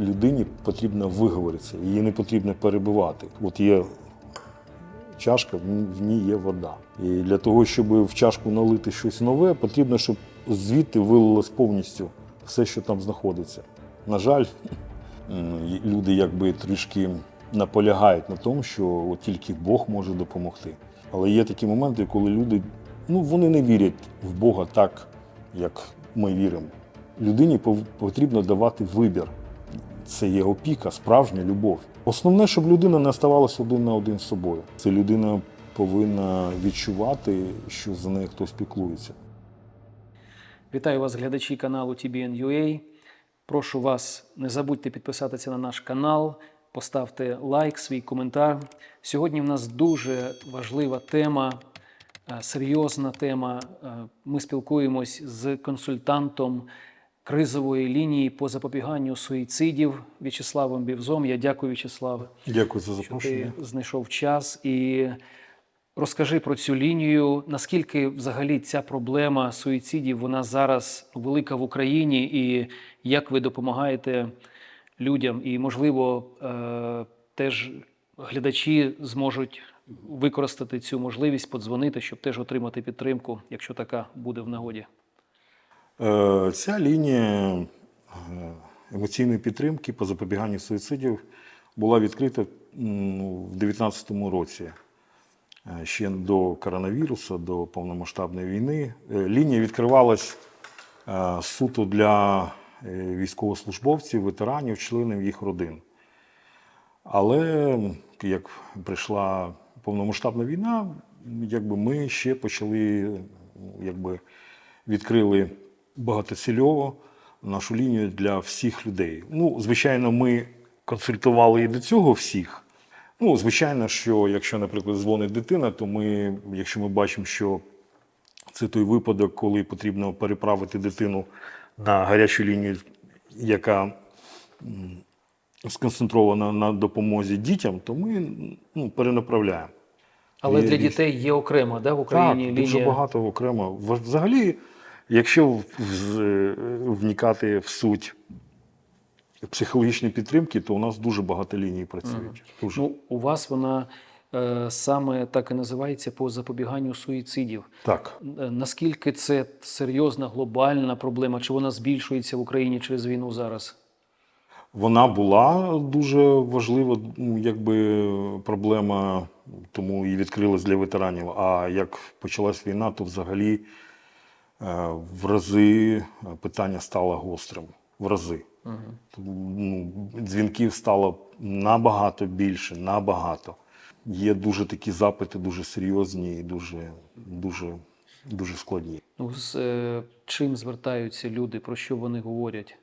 Людині потрібно виговоритися, її не потрібно перебивати. От є чашка, в ній є вода. І для того, щоб в чашку налити щось нове, потрібно, щоб звідти вилилось повністю все, що там знаходиться. На жаль, люди якби трішки наполягають на тому, що от тільки Бог може допомогти. Але є такі моменти, коли люди ну, вони не вірять в Бога так, як ми віримо. Людині потрібно давати вибір. Це є опіка, справжня любов. Основне, щоб людина не оставалася один на один з собою. Це людина повинна відчувати, що за нею хтось піклується. Вітаю вас, глядачі каналу TBN.UA. Прошу вас, не забудьте підписатися на наш канал, поставте лайк, свій коментар. Сьогодні в нас дуже важлива тема, е, серйозна тема. Е, Ми спілкуємось з консультантом кризової лінії по запобіганню суїцидів В'ячеславом Бівзом. Я дякую, В'ячеславе. Дякую за що ти знайшов час і розкажи про цю лінію. Наскільки взагалі ця проблема суїцидів вона зараз велика в Україні, і як ви допомагаєте людям? І, можливо, е, теж глядачі зможуть використати цю можливість подзвонити, щоб теж отримати підтримку, якщо така буде в нагоді. Е, Ця лінія е, емоційної підтримки по запобіганню суїцидів була відкрита в 2019 році. Е, Ще до коронавірусу, до повномасштабної війни. Лінія відкривалась суто для військовослужбовців, ветеранів, членів їх родин. Але як прийшла повномасштабна війна, якби ми ще почали, якби відкрили багатоцільово нашу лінію для всіх людей. Ну, звичайно, ми консультували і до цього всіх. Ну, звичайно, що якщо, наприклад, дзвонить дитина, то ми, якщо ми бачимо, що це той випадок, коли потрібно переправити дитину на гарячу лінію, яка сконцентрована на допомозі дітям, то ми ну, перенаправляємо. Але Є для дітей є окремо, да, в Україні так, лінія. дуже багато окремо. Взагалі, якщо е, вникати в суть психологічної підтримки, то у нас дуже багато ліній працюють. Дуже. Ну, у вас вона е, саме так і називається по запобіганню суїцидів. так. Е, Наскільки це серйозна глобальна проблема? Чи вона збільшується в Україні через війну зараз? Вона була дуже важлива, якби проблема, тому і відкрилась для ветеранів. А як почалась війна, то взагалі в рази питання стало гострим. В рази. Ну, дзвінків стало набагато більше, набагато. Є дуже такі запити, дуже серйозні і дуже, дуже, дуже складні. Ну, з е, чим звертаються люди, про що вони говорять?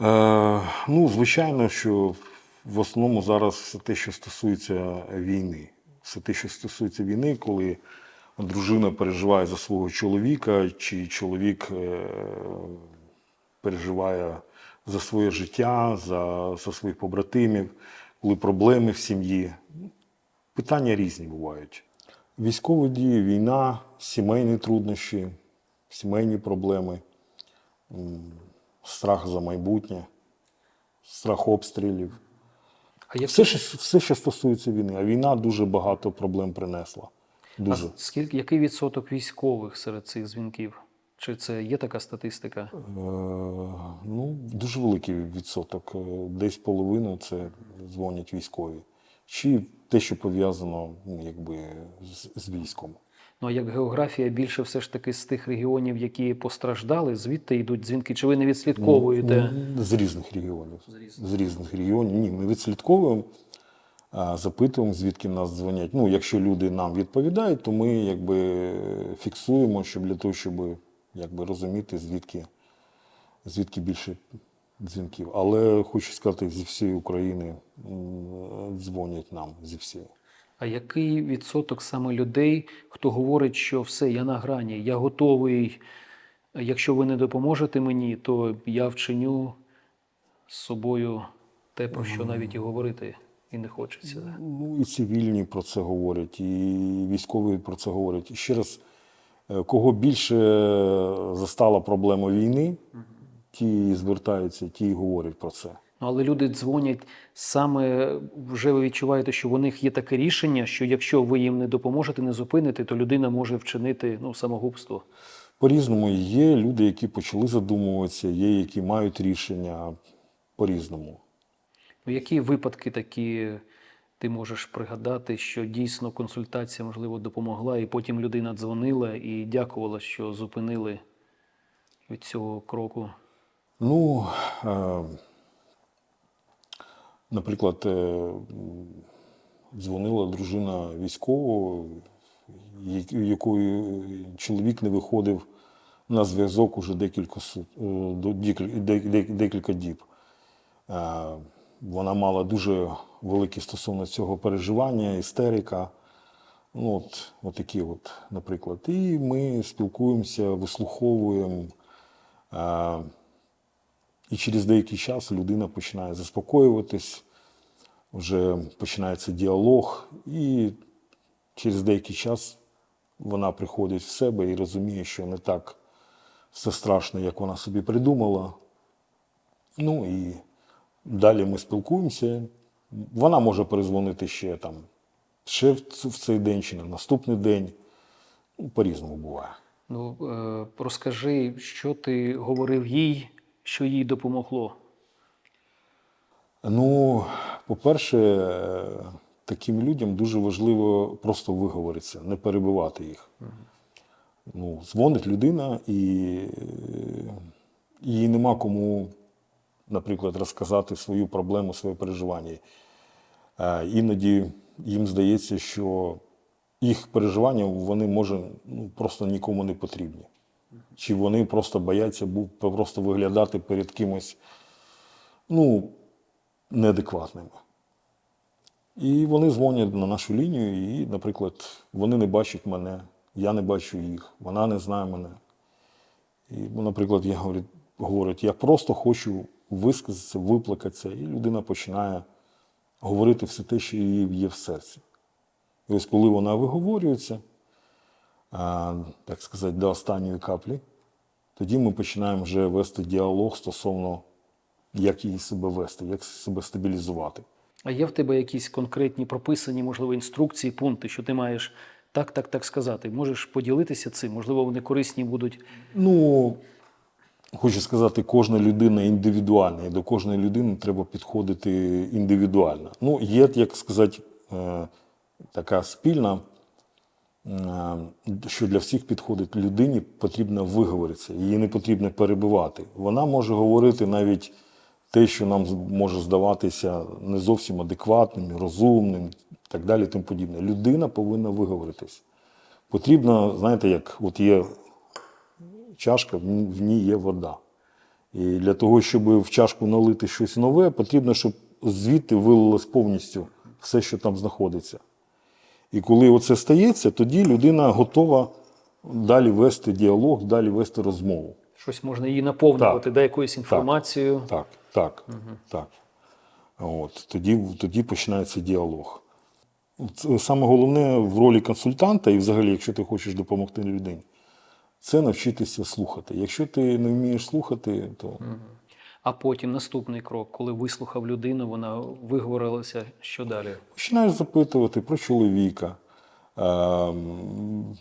Е, ну, звичайно, що в основному зараз все те, що стосується війни. Все те, що стосується війни, коли дружина переживає за свого чоловіка, чи чоловік е, переживає за своє життя, за, за своїх побратимів, коли проблеми в сім'ї. Питання різні бувають. Військові дії, війна, сімейні труднощі, сімейні проблеми страх за майбутнє, страх обстрілів. А Все, що, все, що стосується війни. А війна дуже багато проблем принесла. А скільки який відсоток військових серед цих дзвінків? Чи це є така статистика? Е, ну, дуже великий відсоток. Е, Десь половину це дзвонять військові. Чи те, що пов'язано ну, якби, з, з військом. Ну а як географія більше все ж таки з тих регіонів, які постраждали, звідти йдуть дзвінки? Чи ви не відслідковуєте? Ну, З різних регіонів. З різних. З різних регіонів. Ні, ми відслідковуємо, запитуємо, звідки нас дзвонять. Ну, якщо люди нам відповідають, то ми якби фіксуємо, щоб для того, щоб якби розуміти, звідки, звідки більше дзвінків. Але хочу сказати, зі всієї України дзвонять нам зі всієї. А який відсоток саме людей, хто говорить, що все, я на грані, я готовий, якщо ви не допоможете мені, то я вчиню з собою те, про що навіть і говорити і не хочеться. Ну, і цивільні про це говорять, і військові про це говорять. І ще раз, е, кого більше застала проблема війни, ті звертаються, ті говорять про це. Ну, але люди дзвонять саме вже ви відчуваєте, що у них є таке рішення, що якщо ви їм не допоможете, не зупините, то людина може вчинити ну, самогубство. По-різному є люди, які почали задумуватися, є, які мають рішення по-різному. Ну, Які випадки такі ти можеш пригадати, що дійсно консультація, можливо, допомогла, і потім людина дзвонила і дякувала, що зупинили від цього кроку? Ну, е, наприклад, е, дзвонила дружина військового, я- якої чоловік не виходив на зв'язок уже декілька, е, декілька діб. Вона мала дуже великі стосовно цього переживання, істерика. Ну, от, от такі от, наприклад. І ми спілкуємося, вислуховуємо. Е, і через деякий час людина починає заспокоюватись, вже починається діалог, і через деякий час вона приходить в себе і розуміє, що не так все страшно, як вона собі придумала. Ну і далі ми спілкуємося. Вона може перезвонити ще там, ще в цей день чи на наступний день. Ну, по-різному буває. Ну, е, розкажи, що ти говорив їй, що їй допомогло. Ну, по-перше, е, таким людям дуже важливо просто виговоритися, не перебивати їх. Ну, дзвонить людина, і е, їй нема кому, наприклад, розказати свою проблему, своє переживання. Е, Іноді їм здається, що їх переживання вони може ну, просто нікому не потрібні. Чи вони просто бояться просто виглядати перед кимось ну, неадекватними. І вони дзвонять на нашу лінію, і, наприклад, вони не бачать мене, я не бачу їх, вона не знає мене. І, ну, наприклад, я говорю, говорить, я просто хочу висказатися, виплакатися, і людина починає говорити все те, що її є в серці. І ось коли вона виговорюється, так сказати, до останньої каплі, тоді ми починаємо вже вести діалог стосовно, як її себе вести, як себе стабілізувати. А є в тебе якісь конкретні прописані, можливо, інструкції, пункти, що ти маєш так, так, так сказати? Можеш поділитися цим? Можливо, вони корисні будуть. Ну, хочу сказати, кожна людина індивідуальна, і до кожної людини треба підходити індивідуально. Ну, є, як сказати, е, така спільна, е, що для всіх підходить. Людині потрібно виговоритися, її не потрібно перебивати. Вона може говорити навіть те, що нам може здаватися не зовсім адекватним, розумним, так далі, тим подібне. Людина повинна виговоритись. Потрібно, знаєте, як от є чашка, в ній- є вода. І для того, щоб в чашку налити щось нове, потрібно, щоб звідти вилилось повністю все, що там знаходиться. І коли оце стається, тоді людина готова далі вести діалог, далі вести розмову. Щось можна її наповнювати, да, якоюсь інформацією. Так, так, так. От, тоді, тоді починається діалог. Саме головне в ролі консультанта, і взагалі, якщо ти хочеш допомогти людині, це навчитися слухати. Якщо ти не вмієш слухати, то А потім наступний крок, коли вислухав людину, вона виговорилася, що далі? починаєш запитувати про чоловіка. Ем,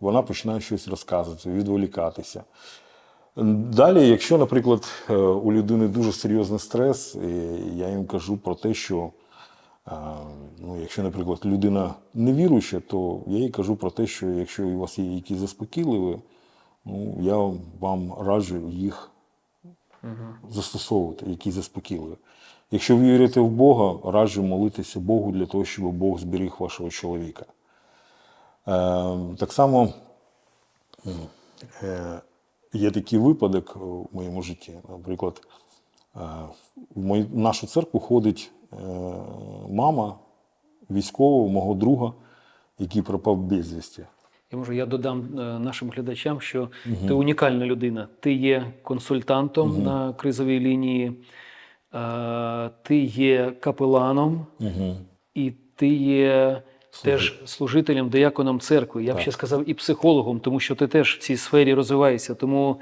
Вона починає щось розказувати, відволікатися. Далі, якщо, наприклад, е, у людини дуже серйозний стрес, я їм кажу про те, що ну, якщо, наприклад, людина невіруюча, то я їй кажу про те, що якщо у вас є якісь заспокійливі, ну, я вам раджу їх застосовувати, які заспокійливі. Якщо ви вірите в Бога, раджу молитися Богу для того, щоб Бог зберіг вашого чоловіка. Е, так само е, є такий випадок у моєму житті. Наприклад, е, в нашу церкву ходить мама військового, мого друга, який пропав безвісті. Я може, я додам е, нашим глядачам, що ти унікальна людина. Ти є консультантом на кризовій лінії, е, ти є капеланом, і ти є теж служителем, дияконом церкви. Я б ще сказав і психологом, тому що ти теж в цій сфері розвиваєшся. Тому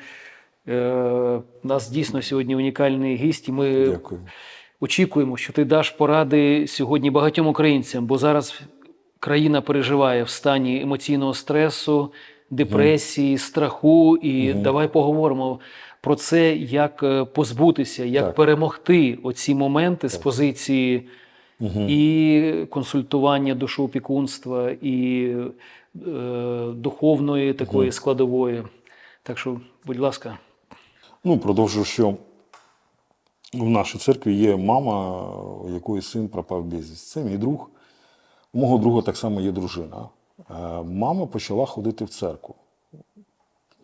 Е, нас дійсно сьогодні унікальний гість, і ми Дякую. Очікуємо, що ти даш поради сьогодні багатьом українцям, бо зараз країна переживає в стані емоційного стресу, депресії, страху. І давай поговоримо про це, як е, позбутися, як Так. перемогти оці моменти з позиції і консультування душоопікунства, і е, духовної такої складової. Так що, будь ласка. Ну, продовжую, що в нашій церкві є мама, у якої син пропав безвісти. Це мій друг. У мого друга так само є дружина. Е, Мама почала ходити в церкву.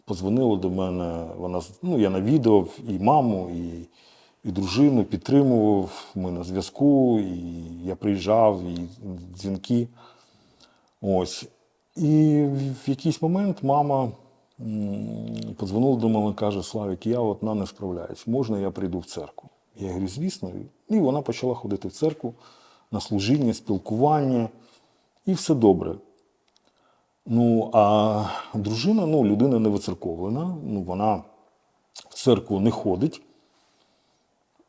Позвонила до мене, вона, ну, я навідував і маму, і, і дружину, підтримував. Ми на зв'язку, і я приїжджав, і дзвінки. Ось. І в якийсь момент мама подзвонила до мене каже: Славік, я одна не справляюсь, можна я прийду в церкву? Я говорю, звісно. І вона почала ходити в церкву на служіння, спілкування, і все добре. Ну, а дружина, ну, людина не вицерковлена, ну, вона в церкву не ходить.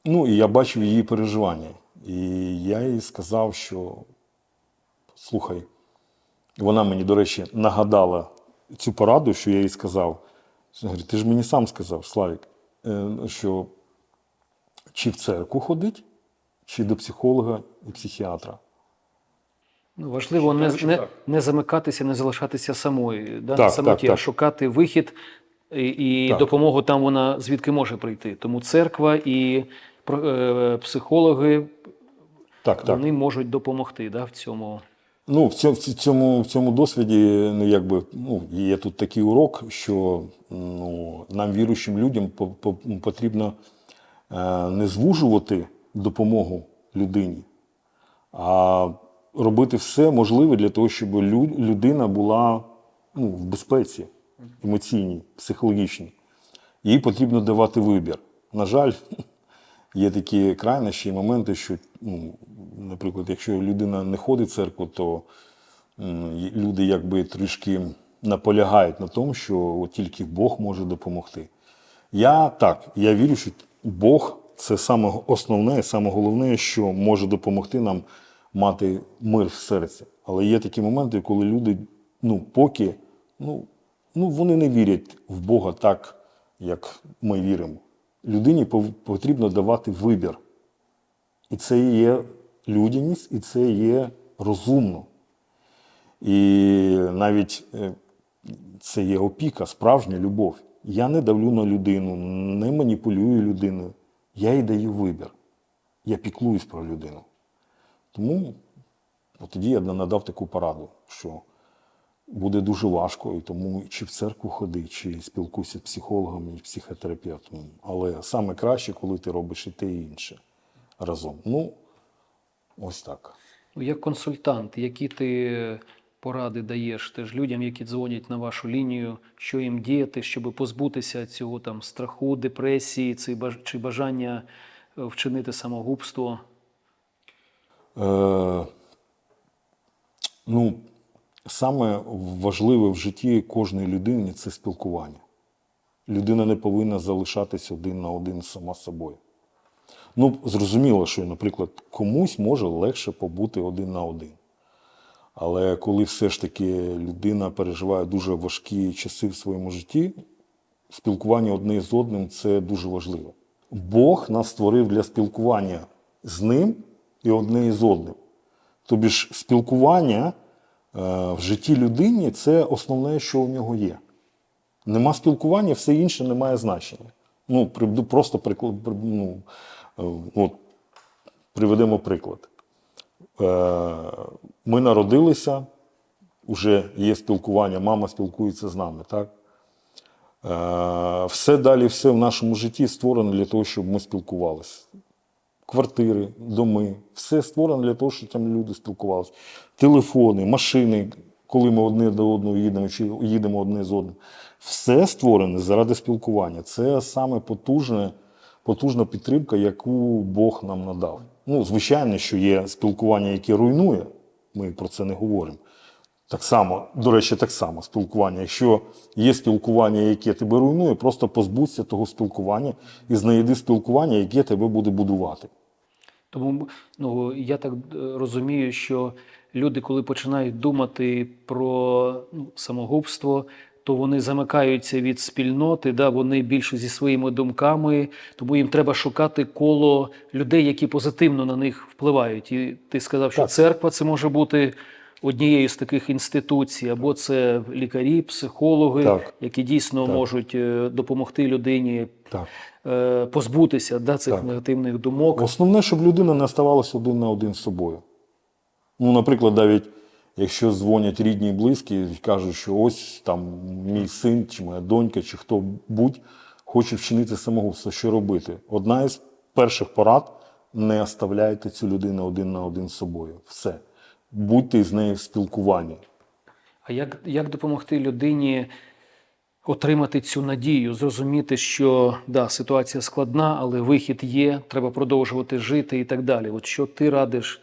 Ну, і я бачив її переживання. І я їй сказав, що слухай, вона мені, до речі, нагадала цю пораду, що я їй сказав. Ти ж мені сам сказав, Славік, е, що чи в церкву ходить, чи до психолога і психіатра. Ну, важливо не, не, не замикатися, не залишатися самою, да, Так, самоті, так, а шукати вихід і, і допомогу там вона звідки може прийти. Тому церква і е, психологи Так, так. можуть допомогти да, в цьому. Ну, в цьому, в цьому, в цьому досвіді, ну, якби, ну, є тут такий урок, що ну, нам, віруючим людям, по- по- потрібно не звужувати допомогу людині, а робити все можливе для того, щоб людина була ну, в безпеці емоційній, психологічній. Їй потрібно давати вибір. На жаль, є такі крайнощі і моменти, що, ну, наприклад, якщо людина не ходить в церкву, то люди якби трішки наполягають на тому, що от тільки Бог може допомогти. Я так, я вірю, що Бог це саме основне, саме головне, що може допомогти нам мати мир в серці. Але є такі моменти, коли люди, ну, поки, ну, ну вони не вірять в Бога так, як ми віримо. Людині потрібно давати вибір. І це є людяність, і це є розумно. І навіть е, це є опіка, справжня любов. Я не давлю на людину, не маніпулюю людиною. Я їй даю вибір. Я піклуюсь про людину. Тому от тоді я надав таку пораду, що буде дуже важко, і тому чи в церкву ходи, чи спілкуйся з психологом і психотерапевтом. Але саме краще, коли ти робиш і те, і інше разом. Ну, ось так. Ну, Як консультант, які ти поради даєш теж людям, які дзвонять на вашу лінію, що їм діяти, щоб позбутися цього там страху, депресії, чи бажання е, вчинити самогубство? Е, ну, саме важливе в житті кожної людини це спілкування. Людина не повинна залишатись один на один сама собою. Ну, зрозуміло, що, наприклад, комусь може легше побути один на один. Але коли все ж таки людина переживає дуже важкі часи в своєму житті, спілкування одне з одним це дуже важливо. Бог нас створив для спілкування з ним і одне з одним. Тобі ж спілкування е, в житті людини це основне, що у нього є. Нема спілкування, все інше не має значення. Ну, просто приклад. Ну, е, от, приведемо приклад. Е, Ми народилися, вже є спілкування, мама спілкується з нами, так? Е, Все далі, все в нашому житті створено для того, щоб ми спілкувалися. Квартири, доми, все створено для того, щоб там люди спілкувалися. Телефони, машини, коли ми одне до одного їдемо, чи їдемо одне з одним. Все створене заради спілкування. Це саме потужне, потужна підтримка, яку Бог нам надав. Ну, звичайно, що є спілкування, яке руйнує, ми про це не говоримо. Так само, до речі, так само спілкування. Якщо є спілкування, яке тебе руйнує, просто позбудься того спілкування і знайди спілкування, яке тебе буде будувати. Тому ну, я так е, розумію, що люди, коли починають думати про ну, самогубство, то вони замикаються від спільноти, да, вони більше зі своїми думками, тому їм треба шукати коло людей, які позитивно на них впливають. І ти сказав, що Так. церква це може бути однією з таких інституцій, або це лікарі, психологи, Так. які дійсно Так. можуть е, допомогти людині Так. е, позбутися да, цих Так. негативних думок. Основне, щоб людина не оставалася один на один з собою. Ну, наприклад, навіть якщо дзвонять рідні і близькі і кажуть, що ось там мій син, чи моя донька, чи хто будь хоче вчинити самогубство, що робити? Одна із перших порад не оставляйте цю людину один на один з собою. Все. Будьте з нею в спілкуванні. А як, як допомогти людині отримати цю надію, зрозуміти, що да, ситуація складна, але вихід є, треба продовжувати жити і так далі. От що ти радиш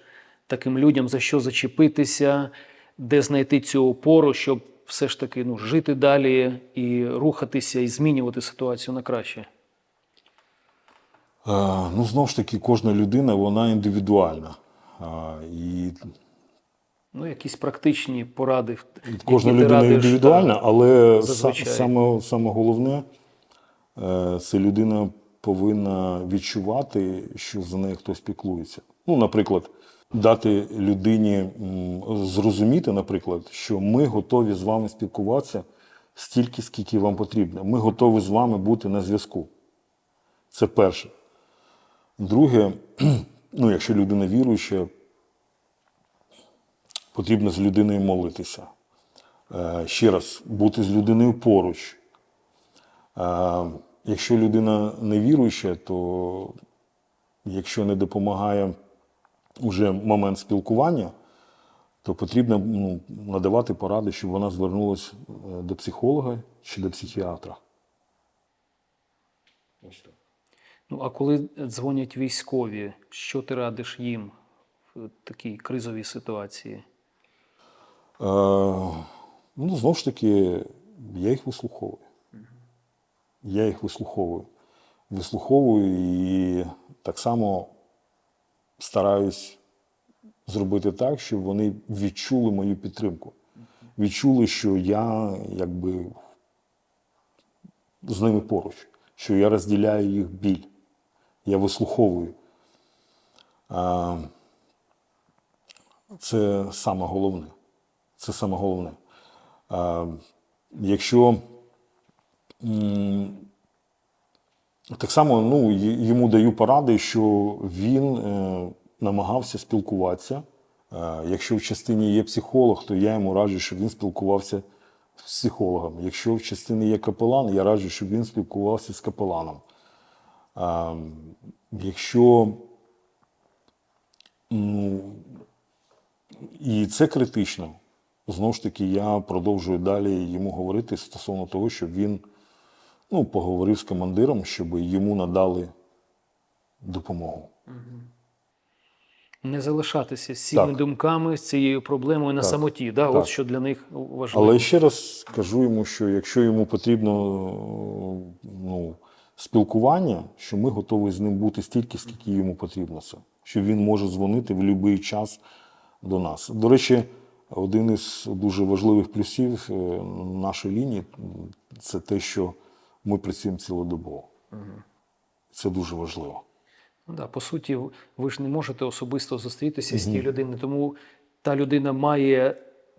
таким людям, за що зачепитися, де знайти цю опору, щоб все ж таки ну, жити далі і рухатися, і змінювати ситуацію на краще? Е, ну, знову ж таки, кожна людина вона індивідуальна. Е, і Ну, якісь практичні поради. Кожна людина радиш, індивідуальна, але зазвичай. саме, саме головне е, це людина повинна відчувати, що за нею хтось піклується. Ну, наприклад, дати людині зрозуміти, наприклад, що ми готові з вами спілкуватися стільки, скільки вам потрібно. Ми готові з вами бути на зв'язку. Це перше. Друге, ну, якщо людина віруюча, потрібно з людиною молитися. Е, Ще раз, бути з людиною поруч. Е, Якщо людина не віруюча, то якщо не допомагає вже момент спілкування, то потрібно ну, надавати поради, щоб вона звернулася е, до психолога чи до психіатра. Ну, а коли дзвонять військові, що ти радиш їм в такій кризовій ситуації? Е, ну, знову ж таки, я їх вислуховую. Я їх вислуховую. Вислуховую і так само стараюсь зробити так, щоб вони відчули мою підтримку. Відчули, що я якби з ними поруч, що я розділяю їх біль. Я вислуховую. А, це саме головне. Це саме головне. А, якщо так само ну, йому даю поради, що він е, намагався спілкуватися. Е, якщо в частині є психолог, то я йому раджу, щоб він спілкувався з психологом. Якщо в частині є капелан, я раджу, щоб він спілкувався з капеланом. А, якщо ну, і це критично. Знову ж таки, я продовжую далі йому говорити стосовно того, щоб він ну, поговорив з командиром, щоб йому надали допомогу. Не залишатися з цими Так. думками, з цією проблемою на Так. самоті. Да? Так. От що для них важливо. Але ще раз скажу йому, що якщо йому потрібно ну, спілкування, що ми готові з ним бути стільки, скільки йому потрібно це. Що він може дзвонити в будь-який час до нас. До речі, один із дуже важливих плюсів е, нашої лінії це те, що ми працюємо цілодобово. Це дуже важливо. Ну, да, по суті, ви ж не можете особисто зустрітися з тією людиною, тому та людина має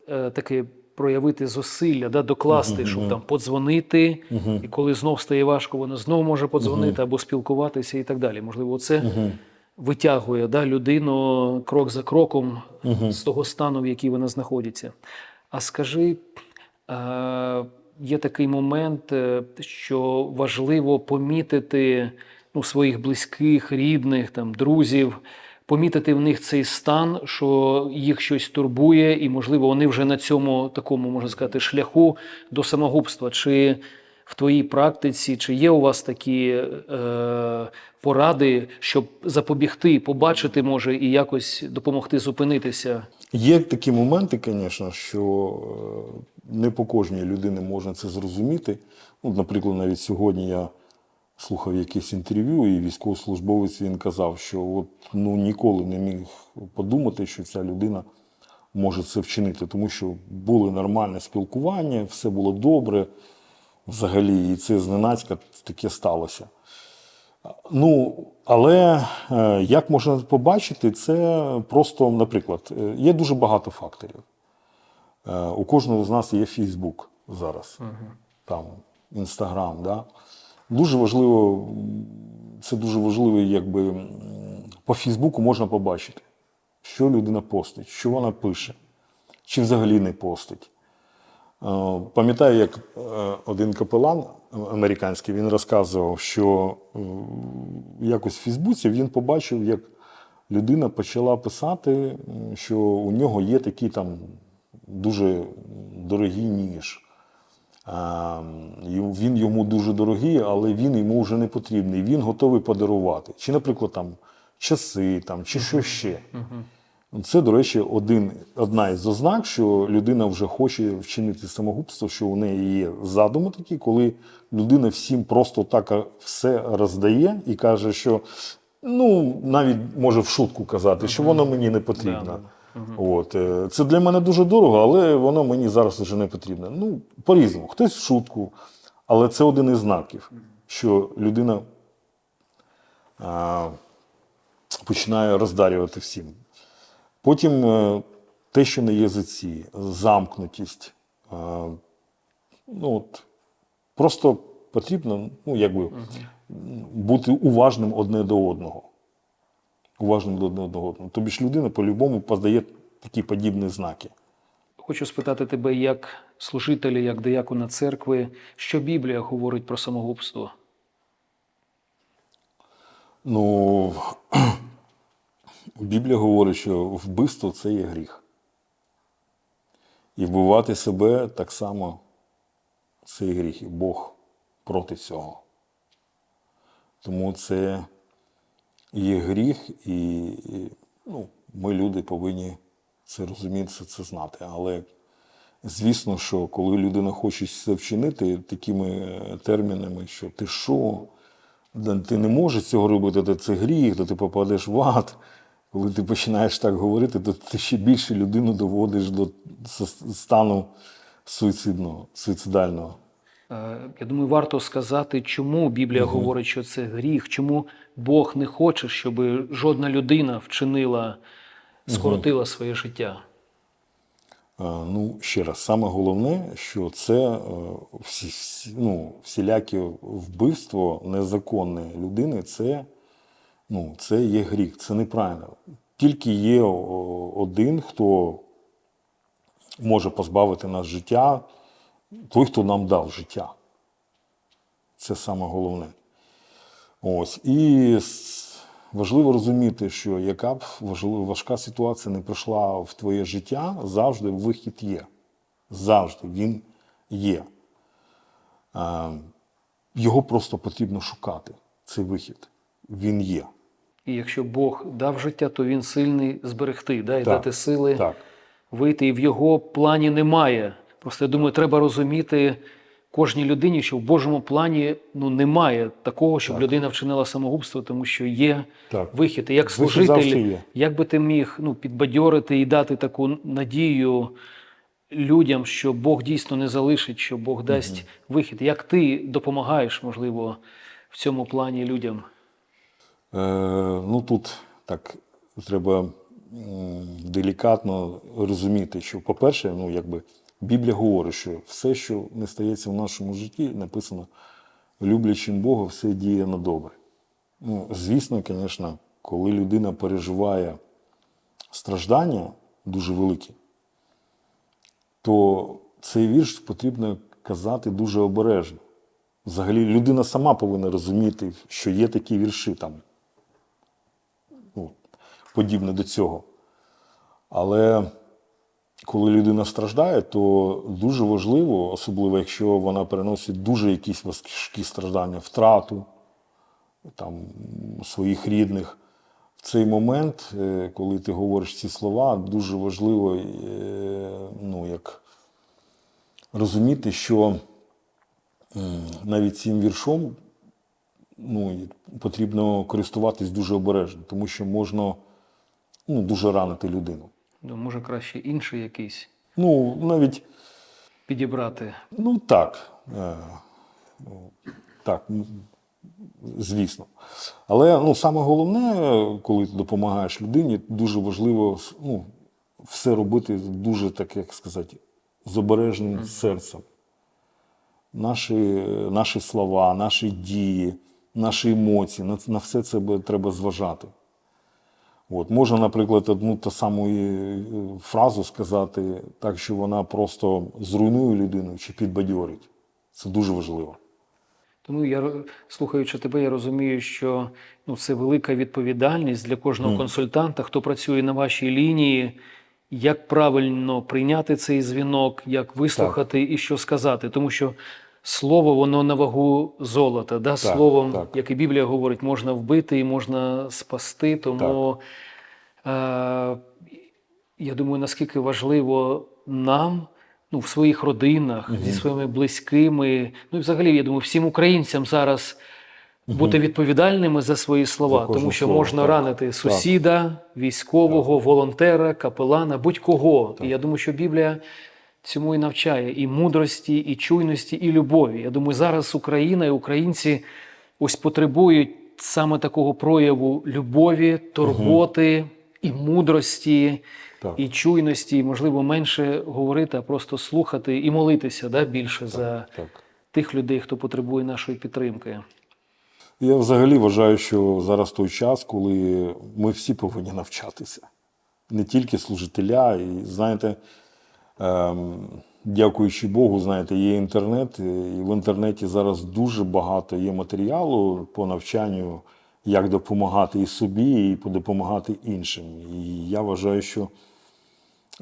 е, таке проявити зусилля, да, докласти, щоб там подзвонити, і коли знов стає важко, вона знов може подзвонити або спілкуватися і так далі. Можливо, це витягує да, людину крок за кроком з того стану, в який вона знаходиться. А скажи, е, є такий момент, е, що важливо помітити ну, своїх близьких, рідних, там, друзів, помітити в них цей стан, що їх щось турбує, і, можливо, вони вже на цьому такому, можна сказати, шляху до самогубства. Чи в твоїй практиці, чи є у вас такі е, поради, щоб запобігти, побачити може і якось допомогти зупинитися? Є такі моменти, звісно, що е, не по кожній людині можна це зрозуміти. Ну, наприклад, навіть сьогодні я слухав якесь інтерв'ю, і військовослужбовець він казав, що от, ну, ніколи не міг подумати, що ця людина може це вчинити, тому що було нормальне спілкування, все було добре взагалі, і це зненацька таке сталося. Ну, але е, як можна побачити, це просто, наприклад, е, є дуже багато факторів. Е, у кожного з нас є Фейсбук зараз, там, Інстаграм. Да? Дуже важливо, це дуже важливо, якби по Фейсбуку можна побачити, що людина постить, що вона пише, чи взагалі не постить. Е, Пам'ятаю, як е, один капелан американський він розказував, що якось в Фейсбуці він побачив, як людина почала писати, що у нього є такий там дуже дорогий ніж. Він йому дуже дорогий, але він йому вже не потрібний. Він готовий подарувати. Чи, наприклад, там часи, там, чи що ще. Це, до речі, один, одна із ознак, що людина вже хоче вчинити самогубство, що у неї є задуми такі, коли людина всім просто так все роздає і каже, що ну, навіть може в шутку казати, що воно мені не потрібно. От, е, це для мене дуже дорого, але воно мені зараз вже не потрібно. Ну, по-різному. Хтось в шутку, але це один із знаків, що людина а, починає роздарювати всім. Потім е, те, що на язиці, замкнутість. е, Ну, от, просто потрібно ну, якби, бути уважним одне до одного. Уважним до одного. Тобі ж людина по-любому подає такі подібні знаки. Хочу спитати тебе, як служителя, як диякона церкви, що Біблія говорить про самогубство? Ну, Біблія говорить, що вбивство це є гріх. І вбивати себе так само це є гріх. І Бог проти цього. Тому це є гріх, і, і ну, ми, люди, повинні це розуміти, це, знати. Але звісно, що коли людина хоче це вчинити такими е, термінами, що ти що, ти не можеш цього робити, то це гріх, то ти попадеш в ад. Коли ти починаєш так говорити, то ти ще більше людину доводиш до стану суїцидного, суїцидального. Е, Я думаю, варто сказати, чому Біблія говорить, що це гріх, чому Бог не хоче, щоб жодна людина вчинила, скоротила своє життя. Е, Ну, ще раз, саме головне, що це е, всі, ну, всіляке вбивство незаконне людини, це, ну, це є гріх, це неправильно. Тільки є один, хто може позбавити нас життя, той, хто нам дав життя. Це саме головне. Ось. І важливо розуміти, що яка б важка ситуація не прийшла в твоє життя, завжди вихід є. Завжди він є. Е, Його просто потрібно шукати, цей вихід. Він є. І якщо Бог дав життя, то він сильний зберегти, да, і Так, дати сили Так. вийти. І в його плані немає. Просто я думаю, треба розуміти кожній людині, що в Божому плані ну, немає такого, щоб людина вчинила самогубство, тому що є Так. вихід. І як служитель, як би ти міг ну, підбадьорити і дати таку надію людям, що Бог дійсно не залишить, що Бог дасть вихід. Як ти допомагаєш, можливо, в цьому плані людям? Е, ну тут так треба делікатно розуміти, що, по-перше, ну, якби Біблія говорить, що все, що не стається в нашому житті, написано люблячим Бога, все діє на добре. Ну, звісно, звісно, коли людина переживає страждання дуже великі, то цей вірш потрібно казати дуже обережно. Взагалі, людина сама повинна розуміти, що є такі вірші там, ну, подібне до цього. Але коли людина страждає, то дуже важливо, особливо якщо вона переносить дуже якісь важкі страждання, втрату там, своїх рідних. В цей момент, е, коли ти говориш ці слова, дуже важливо е, ну, як розуміти, що навіть цим віршом ну, потрібно користуватись дуже обережно, тому що можна ну, дуже ранити людину. Ну, може, краще інший якийсь Ну, навіть підібрати. Ну так. Е, ну, так, м, звісно. Але ну, саме головне, коли ти допомагаєш людині, дуже важливо ну, все робити дуже, так як сказати, з обережним серцем. Наші, наші слова, наші дії, наші емоції, на, на все це треба зважати. От, можна, наприклад, одну та саму е, фразу сказати так, що вона просто зруйнує людину чи підбадьорить. Це дуже важливо. Тому я слухаючи тебе, я розумію, що ну, це велика відповідальність для кожного консультанта, хто працює на вашій лінії, як правильно прийняти цей дзвінок, як вислухати і що сказати. Тому що слово воно на вагу золота. Да? Словом, так. як і Біблія говорить, можна вбити і можна спасти. Тому е, я думаю, наскільки важливо нам ну, в своїх родинах, зі своїми близькими, ну і взагалі, я думаю, всім українцям зараз бути відповідальними за свої слова, За тому що слово, можна так. ранити сусіда, військового, волонтера, капелана, будь-кого. І я думаю, що Біблія. Цьому і навчає і мудрості, і чуйності, і любові. Я думаю, зараз Україна і українці ось потребують саме такого прояву любові, турботи і мудрості, Так. і чуйності, і, можливо, менше говорити, а просто слухати і молитися да, більше за Так. тих людей, хто потребує нашої підтримки. Я взагалі вважаю, що зараз той час, коли ми всі повинні навчатися. Не тільки служителя. І знаєте, дякуючи Богу, знаєте, є інтернет, і в інтернеті зараз дуже багато є матеріалу по навчанню, як допомагати і собі, і допомагати іншим. І я вважаю, що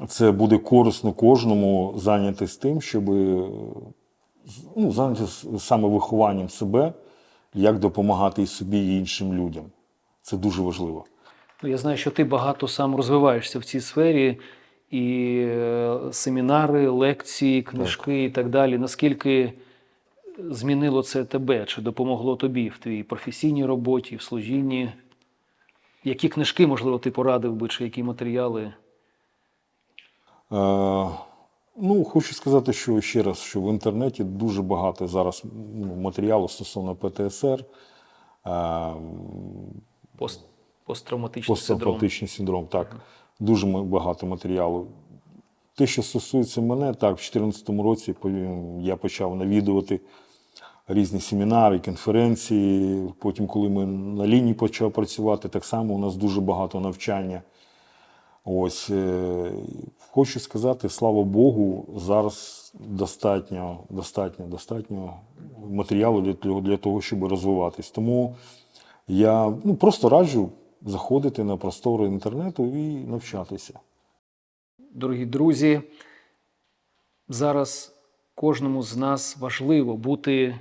це буде корисно кожному зайнятися тим, щоб ну, зайнятися саме вихованням себе, як допомагати і собі, і іншим людям. Це дуже важливо. Ну, я знаю, що ти багато сам розвиваєшся в цій сфері, і е, семінари, лекції, книжки і так далі. Наскільки змінило це тебе? Чи допомогло тобі в твоїй професійній роботі, в служінні? Які книжки, можливо, ти порадив би, чи які матеріали? Е, ну, хочу сказати, що ще раз, що в інтернеті дуже багато зараз ну, матеріалу стосовно ПТСР, е, Пост, посттравматичний синдром. посттравматичний синдром. Так, дуже багато матеріалу. Те, що стосується мене, так, в 2014 році я почав навідувати різні семінари, конференції. Потім, коли ми на лінії почав працювати, так само у нас дуже багато навчання. Ось е, хочу сказати, слава Богу, зараз достатньо, достатньо, достатньо матеріалу для, того- для того, щоб розвиватись. Тому я ну, просто раджу заходити на простори інтернету і навчатися. Дорогі друзі, зараз кожному з нас важливо бути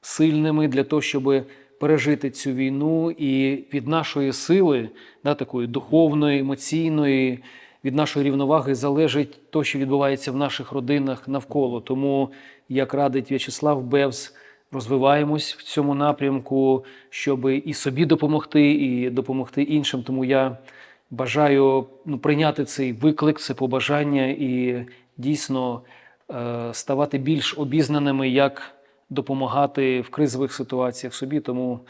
сильними для того, щоб пережити цю війну, і від нашої сили, да, такої духовної, емоційної, від нашої рівноваги залежить те, що відбувається в наших родинах навколо. Тому, як радить В'ячеслав Бевс, розвиваємось в цьому напрямку, щоб і собі допомогти, і допомогти іншим. Тому я бажаю ну, прийняти цей виклик, це побажання і дійсно е, ставати більш обізнаними, як допомагати в кризових ситуаціях собі. Тому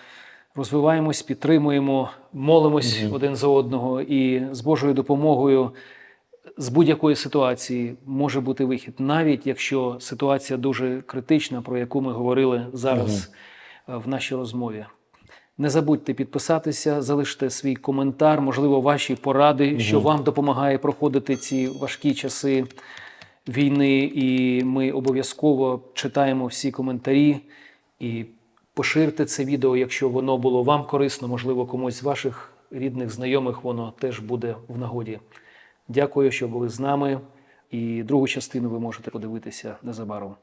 розвиваємось, підтримуємо, молимось один за одного і з Божою допомогою. З будь-якої ситуації може бути вихід, навіть якщо ситуація дуже критична, про яку ми говорили зараз е, в нашій розмові. Не забудьте підписатися, залиште свій коментар, можливо, ваші поради, що вам допомагає проходити ці важкі часи війни. І ми обов'язково читаємо всі коментарі і поширте це відео, якщо воно було вам корисно, можливо, комусь з ваших рідних, знайомих воно теж буде в нагоді. Дякую, що були з нами. І другу частину ви можете подивитися незабаром.